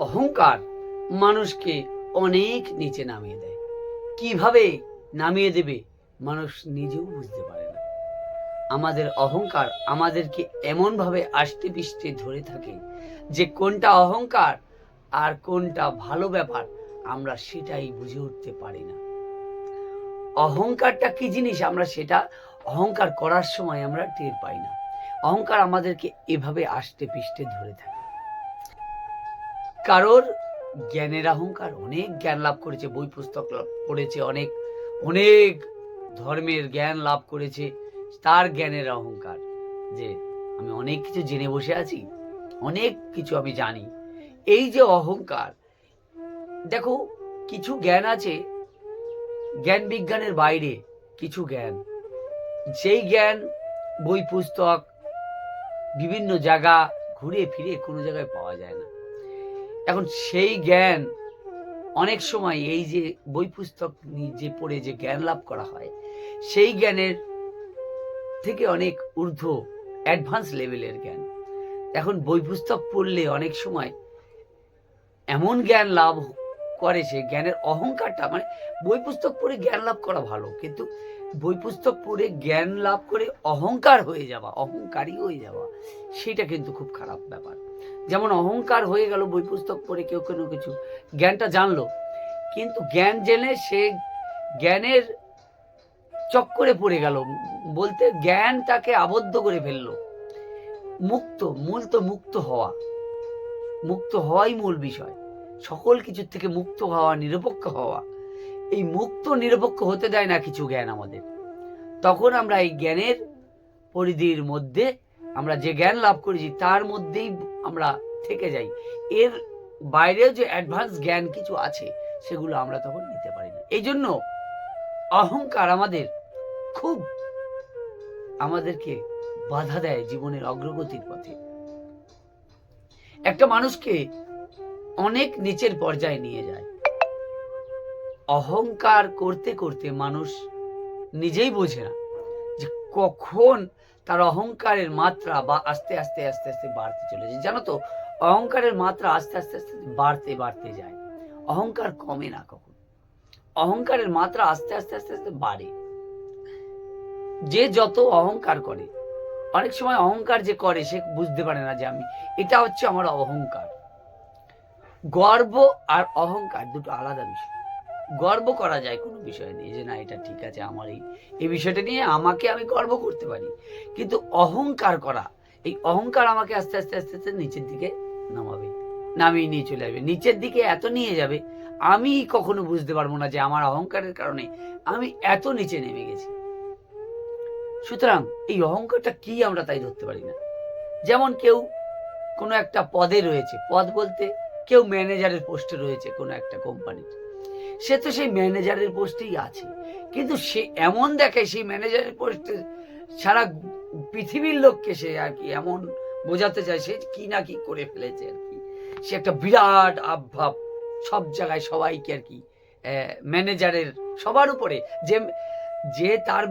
অহংকার মানুষকে অনেক নিচে নামিয়ে দেয়। কীভাবে নামিয়ে দেবে, মানুষ নিজেও বুঝতে পারে না। আমাদের অহংকার আমাদেরকে এমনভাবে আষ্টে পিষ্টে ধরে থাকে যে কোনটা অহংকার আর কোনটা ভালো ব্যাপার আমরা সেটাই বুঝে উঠতে পারি না। অহংকারটা কি জিনিস আমরা সেটা অহংকার করার সময় আমরা টের পাই না। অহংকার আমাদেরকে এভাবে আষ্টে পিষ্টে ধরে থাকে। কারোর জ্ঞানের অহংকার অনেক জ্ঞান লাভ করেছে, বই পুস্তক লাভ পড়েছে অনেক অনেক ধর্মের জ্ঞান লাভ করেছে। তার জ্ঞানের অহংকার যে আমি অনেক কিছু জেনে বসে আছি, অনেক কিছু আমি জানি। এই যে অহংকার, দেখো, কিছু জ্ঞান আছে, জ্ঞান বিজ্ঞানের বাইরে কিছু জ্ঞান। সেই জ্ঞান বই পুস্তক, বিভিন্ন জায়গা ঘুরে ফিরে কোনো জায়গায় পাওয়া যায় না। এখন সেই জ্ঞান অনেক সময় এই যে বই পুস্তক যে পড়ে যে জ্ঞান লাভ করা হয়, সেই জ্ঞানের থেকে অনেক ঊর্ধ্ব অ্যাডভান্স লেভেলের জ্ঞান। এখন বই পুস্তক পড়লে অনেক সময় এমন জ্ঞান লাভ করে সে, জ্ঞানের অহংকারটা মানে বই পুস্তক পড়ে জ্ঞান লাভ করা ভালো, কিন্তু বই পুস্তক পড়ে জ্ঞান লাভ করে অহংকার হয়ে যাওয়া, অহংকারী হয়ে যাওয়া, সেটা কিন্তু খুব খারাপ ব্যাপার। যেমন অহংকার হয়ে গেল বই পুস্তক পড়ে কেউ কোনো কিছু, জ্ঞানটা জানলো, কিন্তু জ্ঞান জেনে সে জ্ঞানের চক্করে পড়ে গেল, বলতে জ্ঞান তাকে আবদ্ধ করে ফেলল। মুক্ত, মূল তো মুক্ত হওয়া, মুক্ত হওয়াই মূল বিষয়। সকল কিছুর থেকে মুক্ত হওয়া, নিরপেক্ষ হওয়া এই মুক্ত নিরপেক্ষ হতে দেয় না কিছু জ্ঞান আমাদের। তখন আমরা এই জ্ঞানের পরিধির মধ্যে আমরা যে জ্ঞান লাভ করেছি, তার মধ্যেই আমরা থেকে যাই। এর বাইরেও যে অ্যাডভান্স জ্ঞান কিছু আছে, সেগুলো আমরা তখন নিতে পারি না। এই জন্য অহংকার আমাদের খুব আমাদেরকে বাধা দেয় জীবনের অগ্রগতির পথে। একটা মানুষকে অনেক নিচের পর্যায়ে নিয়ে যায়। অহংকার করতে করতে মানুষ নিজেই বোঝে না যে কখন তার অহংকারের মাত্রা বা আস্তে আস্তে আস্তে আস্তে বাড়তে চলেছে জানো তো, অহংকারের মাত্রা আস্তে আস্তে আস্তে বাড়তে বাড়তে যায়। অহংকার কমে না কখন। অহংকারের মাত্রা আস্তে আস্তে আস্তে আস্তে বাড়ে। যে যত অহংকার করে, অনেক সময় অহংকার যে করে সে বুঝতে পারে না যে আমি, এটা হচ্ছে আমার অহংকার। গর্ব আর অহংকার দুটো আলাদা বিষয়। গর্ব করা যায় কোনো বিষয় নিয়ে যে না, এটা ঠিক আছে, আমার এই এই বিষয়টা নিয়ে আমাকে আমি গর্ব করতে পারি। কিন্তু অহংকার করা, এই অহংকার আমাকে আস্তে আস্তে আস্তে আস্তে নিচের দিকে নামাবে, নামিয়ে নিয়ে চলে যাবে নিচের দিকে এত নিয়ে যাবে, আমি কখনো বুঝতে পারব না যে আমার অহংকারের কারণে আমি এত নিচে নেমে গেছি। সুতরাং এই অহংকারটা কি আমরা তাই ধরতে পারি না? যেমন কেউ কোনো একটা পদে রয়েছে, পদ বলতে কেউ ম্যানেজারের পোস্টে রয়েছে কোনো একটা কোম্পানির। সে তো সেই ম্যানেজারের পোস্টেই আছে। কিন্তু সে এমন দেখে সেই ম্যানেজারের পোস্টে সারা পৃথিবীর লোককে সে আর কি এমন বোঝাতে চায়, সে কি না কি করে ফেলেছে আর কি। সে একটা বিরাট আভাব সব জায়গায় সবাইকে আর কি ম্যানেজারের সবার উপরে। যে যে তার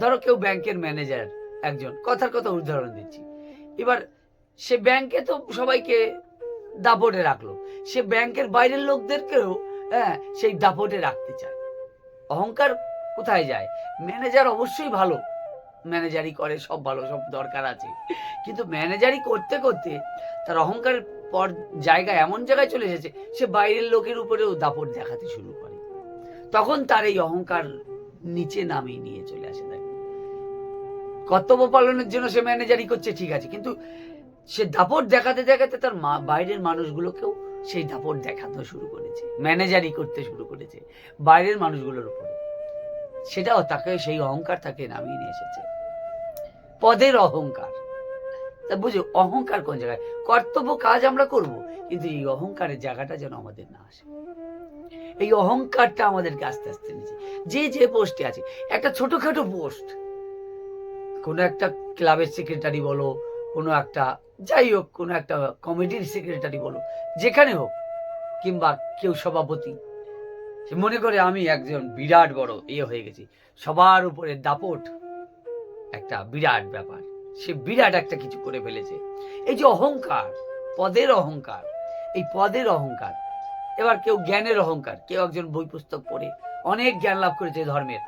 ধরো কেউ ব্যাংকের ম্যানেজার একজন, কথার কথা উদাহরণ দিচ্ছি। এবার সে ব্যাংকে তো সবাইকে দাপটে রাখল। সে ব্যাংকের বাইরের লোকদেরকেও হ্যাঁ সেই দাপটে রাখতে চায়। অহংকার কোথায় যায়? ম্যানেজার অবশ্যই ভালো। ম্যানেজারই করে, সব ভালো, সব দরকার আছে। কিন্তু ম্যানেজারই করতে করতে তার অহংকারের পর জায়গা এমন জায়গায় চলে এসেছে, সে বাইরের লোকের উপরেও দাপট দেখাতে শুরু করে। তখন তার এই অহংকার নিচে নামিয়ে নিয়ে চলে আসে। তাকে কর্তব্য পালনের জন্য সে ম্যানেজারই করছে, ঠিক আছে। কিন্তু সে দাপট দেখাতে দেখাতে তার মা- বাইরের মানুষগুলোকেও সেই দাপট দেখাতে শুরু করেছে, ম্যানেজারই করতে শুরু করেছে, বাইরের মানুষগুলোর উপরে। সেটাও তাকে, সেই অহংকার তাকে নামিয়ে নিয়ে এসেছে। পদের অহংকার। তা বুঝো, অহংকার কোন জায়গায়? কর্তব্য কাজ আমরা করব, কিন্তু এই অহংকারের জায়গাটা যেন আমাদের না আসে। এই অহংকারটা আমাদেরকে আস্তে আস্তে নিচে যে যে পোস্টে আছে, একটা ছোটখাটো পোস্ট। কোনো একটা ক্লাবের সেক্রেটারি বলো, কোনো একটা যাই হোক কোনো একটা কমিটির সেক্রেটারি বলো যেখানে হোক কিংবা কেউ সভাপতি সে মনে করে আমি একজন বিরাট বড় ইয়ে হয়ে গেছি সবার উপরে দাপট একটা বিরাট ব্যাপার সে বিরাট একটা কিছু করে ফেলেছে এই যে অহংকার পদের অহংকার এই পদের অহংকার এবার কেউ জ্ঞানের অহংকার কেউ একজন বই পুস্তক পড়ে অনেক জ্ঞান লাভ করেছে ধর্মের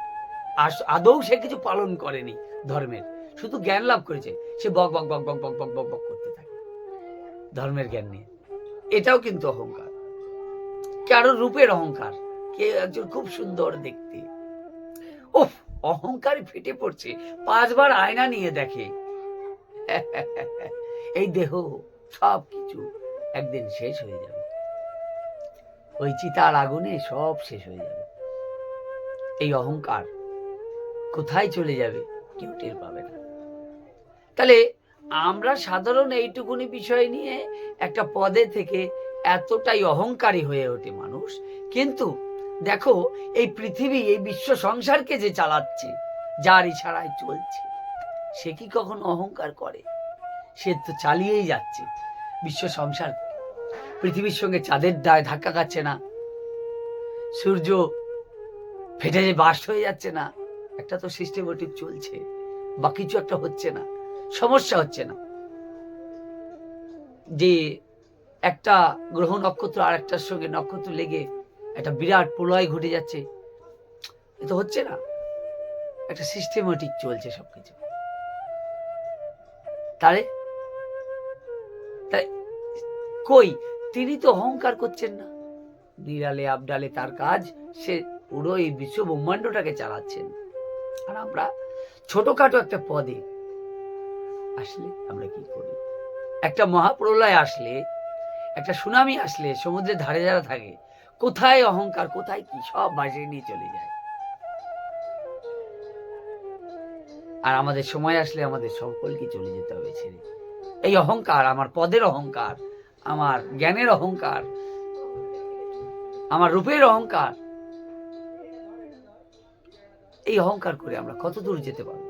আর আদৌ সে কিছু পালন করেনি ধর্মের শুধু জ্ঞান লাভ করেছে সে বক বক বক বক বক বক বক বক থাকে ধর্মের জ্ঞান নিয়ে। এটাও কিন্তু অহংকার। কারও রূপের অহংকার। কে একজন খুব সুন্দর দেখতে। ওফ অহংকারে ফেটে পড়ছে। পাঁচবার আয়না নিয়ে দেখে। এই দেহ সব কিছু একদিন শেষ হয়ে যাবে। ওই চিতার আগুনে সব শেষ হয়ে যাবে। এই অহংকার কোথায় চলে যাবে কেউ টের পাবে না। তাহলে আমরা সাধারণ এইটুকুনি বিষয় নিয়ে একটা পদে থেকে এতটাই অহংকারী হয়ে ওঠে মানুষ। কিন্তু দেখো, এই পৃথিবী, এই বিশ্ব সংসারকে যে চালাচ্ছে, যার ইশারায় চলছে, সে কি কখন অহংকার করে? সে তো চালিয়েই যাচ্ছে বিশ্ব সংসার। পৃথিবীর সঙ্গে চাঁদের দায় ধাক্কা খাচ্ছে না। সূর্য ফেটে যে বাস্ট হয়ে যাচ্ছে না। একটা তো সিস্টেমেটিক চলছে, বা কিছু একটা হচ্ছে না। সমস্যা হচ্ছে না। যে একটা গ্রহ নক্ষত্র আর একটার সঙ্গে নক্ষত্র লেগে একটা বিরাট প্রলয় ঘটে যাচ্ছে, এ তো হচ্ছে না। একটা সিস্টেমেটিক চলছে সবকিছু। তাহলে তাই কই? তিনি তো অহংকার করছেন না। নিরালে আবডালে তার কাজ, সে পুরো এই বিশ্ব ব্রহ্মাণ্ডটাকে চালাচ্ছেন। আর আমরা ছোটখাটো একটা পদে আসলে আমরা কি করি? একটা মহাপ্রলয় আসলে, একটা সুনামি আসলে, সমুদ্রের ধারে যারা থাকে, কোথায় অহংকার, কোথায় কি সব ভাসিয়ে নিয়ে চলে যায়। আর আমাদের সময় আসলে আমাদের সকলকে চলে যেতে হবে ছেড়ে। এই অহংকার, আমার পদের অহংকার, আমার জ্ঞানের অহংকার, আমার রূপের অহংকার, এই অহংকার করে আমরা কত দূর যেতে পারব?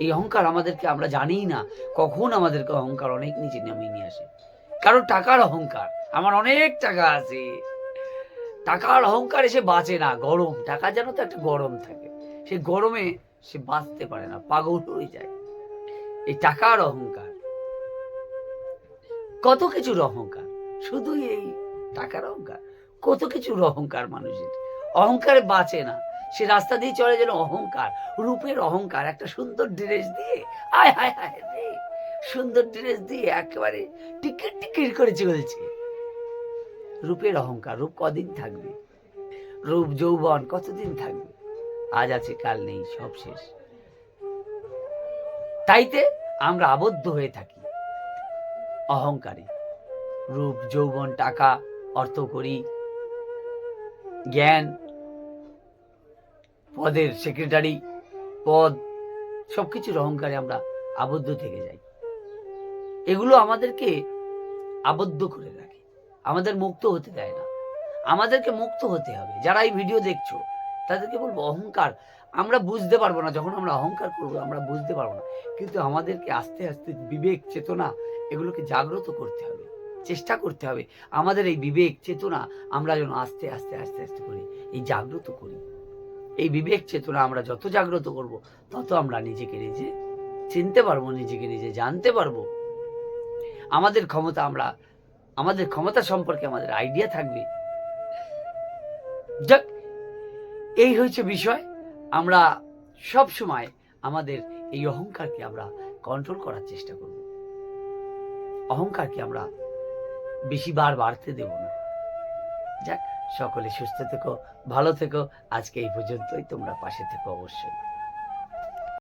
এই অহংকার আমাদেরকে আমরা জানি না, কখন আমাদেরকে অহংকার অনেক নিচে নামিয়ে নিয়ে আসে। কারণ টাকার অহংকার, আমার অনেক টাকা আছে। টাকার অহংকার এসে বাঁচে না, গরম। টাকা যেন তো একটা গরম থাকে, সে গরমে সে বাঁচতে পারে না, পাগল হয়ে যায়। এই টাকার অহংকার, কত কিছুর অহংকার? শুধু এই টাকার অহংকার, কত কিছুর অহংকার মানুষের? অহংকারে বাঁচে না। সে রাস্তা দিয়ে চলে যেন অহংকার, রূপের অহংকার, একটা সুন্দর ড্রেস দিয়ে, আয় হায় হায় রে সুন্দর ড্রেস দিয়ে একেবারে টিকিট টিকিট করে চলছে। রূপের অহংকার, রূপ কদিন থাকবে? রূপ যৌবন কতদিন থাকবে? আজ আছে, কাল নেই, সব শেষ। তাইতে আমরা আবদ্ধ হয়ে থাকি। অহংকারে। রূপ, যৌবন, টাকা অর্থ করি জ্ঞান পদের সেক্রেটারি পদ, সবকিছুর অহংকারে আমরা আবদ্ধ থেকে যাই। এগুলো আমাদেরকে আবদ্ধ করে রাখে। আমাদের মুক্ত হতে দেয় না। আমাদেরকে মুক্ত হতে হবে। যারা এই ভিডিও দেখছ, তাদেরকে বলব অহংকার। আমরা বুঝতে পারব না, যখন আমরা অহংকার করব, আমরা বুঝতে পারব না। কিন্তু আমাদেরকে আস্তে আস্তে বিবেক, চেতনা, এগুলোকে জাগ্রত করতে হবে। চেষ্টা করতে হবে। আমাদের এই বিবেক, চেতনা আমরা যেন আস্তে আস্তে আস্তে আস্তে করে এই জাগ্রত করি। এই বিবেক চেতনা আমরা যত জাগ্রত করব, তত আমরা নিজেকে নিজে চিনতে পারব, নিজেকে নিজে জানতে পারব। আমাদের ক্ষমতা আমরা, আমাদের ক্ষমতা সম্পর্কে আমাদের আইডিয়া থাকবে। যাক, এই হয়েছে বিষয়। আমরা সব সময় আমাদের এই অহংকারকে আমরা কন্ট্রোল করার চেষ্টা করব। অহংকারকে আমরা বেশি বার বাড়তে দেব না। যাক সকলে সুস্থ থেকো ভালো থেকো। আজকে এই পর্যন্তই তোমরা পাশে থেকো অবশ্যই।